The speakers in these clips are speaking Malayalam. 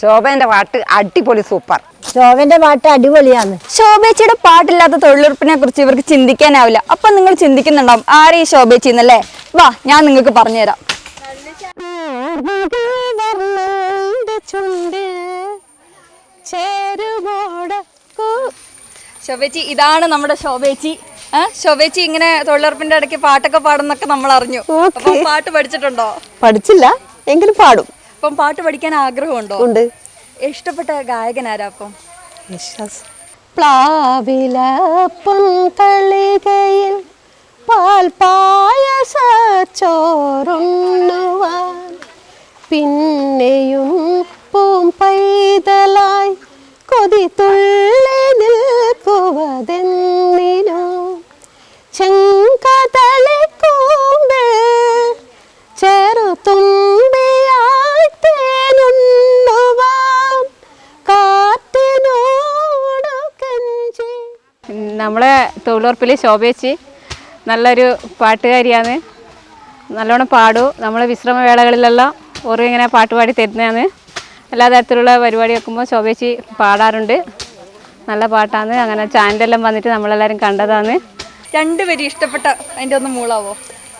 ശോഭന്റെ പാട്ട് അടിപൊളി സൂപ്പർ. ശോഭന്റെ പാട്ട് അടിപൊളിയാണ്. ശോഭേച്ചിയുടെ പാട്ടില്ലാത്ത തൊഴിലുറപ്പിനെ കുറിച്ച് ഇവർക്ക് ചിന്തിക്കാനാവില്ല. അപ്പൊ നിങ്ങൾ ചിന്തിക്കുന്നുണ്ടാവും ആരെ ഈ ശോഭേച്ചി എന്നല്ലേ വാ ഞാൻ നിങ്ങൾക്ക് പറഞ്ഞുതരാം. ശോഭേച്ചി ഇതാണ് നമ്മുടെ ശോഭേച്ചി. ശോഭേച്ചി ഇങ്ങനെ തൊഴിലുറപ്പിന്റെ ഇടയ്ക്ക് പാട്ടൊക്കെ പാടുന്നൊക്കെ നമ്മൾ അറിഞ്ഞു പാട്ട് പഠിച്ചിട്ടുണ്ടോ? പഠിച്ചില്ല എങ്കിലും പാടും. അപ്പം പാട്ട് പഠിക്കാൻ ആഗ്രഹമുണ്ടോ? ഉണ്ട്. ഇഷ്ടപ്പെട്ട ഗായകൻ ആരാ അപ്പം പ്ലാവിലപ്പം തളികയിൽ പാൽ പായസ ചോറുണ്ണുവാൻ പിന്നെയും പൂം പൈതലായി കൊതി തുള്ളി നിൽക്കുവതെന്നിനോ ചെങ്കതളിക്കൂമ്പിൽ നമ്മളെ തൊഴിലുറപ്പിൽ ശോഭേച്ചി നല്ലൊരു പാട്ടുകാരിയാണ്. നല്ലോണം പാടും. നമ്മൾ വിശ്രമവേളകളിലെല്ലാം ഓരോ ഇങ്ങനെ പാട്ട് പാടി തരുന്നതാണ്. എല്ലാ തരത്തിലുള്ള പരിപാടി വെക്കുമ്പോൾ ശോഭേച്ചി പാടാറുണ്ട്. നല്ല പാട്ടാണ്. അങ്ങനെ ചാനലെല്ലാം വന്നിട്ട് നമ്മളെല്ലാവരും കണ്ടതാണ്. രണ്ടുപേരും ഇഷ്ടപ്പെട്ട അതിന്റെ ഒന്ന് മൂളാവോ?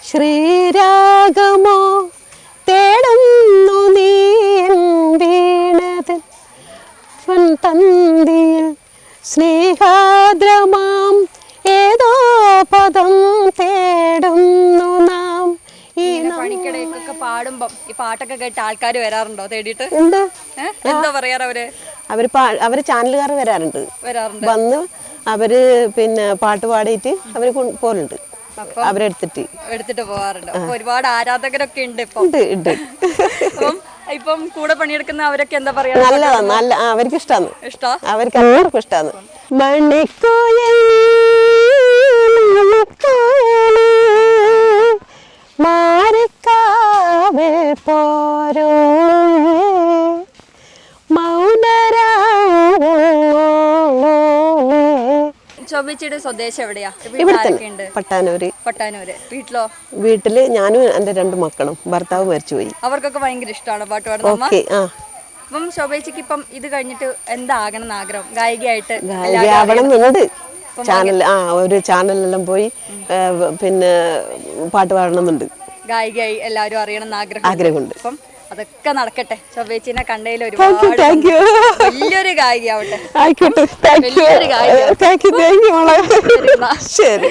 ശ്രീരാഗമോ തേടുന്നു നീ പാടുമ്പം ഈ പാട്ടൊക്കെ കേട്ട് ആൾക്കാർ വരാറുണ്ടോ തേടിയിട്ട്? ഉണ്ടോ? എന്താ പറയാറ് അവർ? അവർ അവർ ചാനലുകാർ വരാറുണ്ട്. വരാറുണ്ട്. വന്ന് അവർ പിന്നെ പാട്ട് പാടിയിട്ട് അവർ പോലുണ്ട് അവരെടുത്തിട്ട്. എടുത്തിട്ട് പോവാറുണ്ട്. ഒരുപാട് ആരാധകരൊക്കെ ഉണ്ട് ഇപ്പൊ. ഉണ്ട് അപ്പം ഇപ്പം കൂടെ പണിയെടുക്കുന്ന അവരൊക്കെ എന്താ പറയാ? നല്ലതാ നല്ല അവർക്ക് ഇഷ്ടമാണ് ഇഷ്ടാ? അവർക്ക് എല്ലാവർക്കും ഇഷ്ടമാണ് മണിക്കോയൽ. പോരോ? ശോഭിച്ചയുടെ സ്വദേശം എവിടെയാ? ഇവിടെ പട്ടാനൂര്. പട്ടാനൂര്. വീട്ടിലോ? വീട്ടിൽ ഞാനും എന്റെ രണ്ട് മക്കളും ഭർത്താവ് മരിച്ചുപോയി. അവർക്കൊക്കെ ഭയങ്കര ഇഷ്ടമാണ് പാട്ട് പാടുന്നത്. അപ്പം ശോഭേച്ചിക്ക് ഇപ്പം ഇത് കഴിഞ്ഞിട്ട് എന്താകണം എന്ന് ആഗ്രഹം ഗായികയായിട്ട് ഗായകയാവണം എന്നുണ്ട്. ചാനൽ ആ ഒരു ചാനലിലെല്ലാം പോയി പിന്നെ പാട്ട് പാടണമെന്നുണ്ട്. ഗായികയായി എല്ലാവരും അറിയണം എന്ന് ആഗ്രഹം ആഗ്രഹമുണ്ട്. അപ്പം അതൊക്കെ നടക്കട്ടെ. ചൊവ്വേച്ചിനെ കണ്ടതിൽ ഒരുപാട് വലിയൊരു ഗായികയാവട്ടെ. ആയിക്കോട്ടെ. ശരി.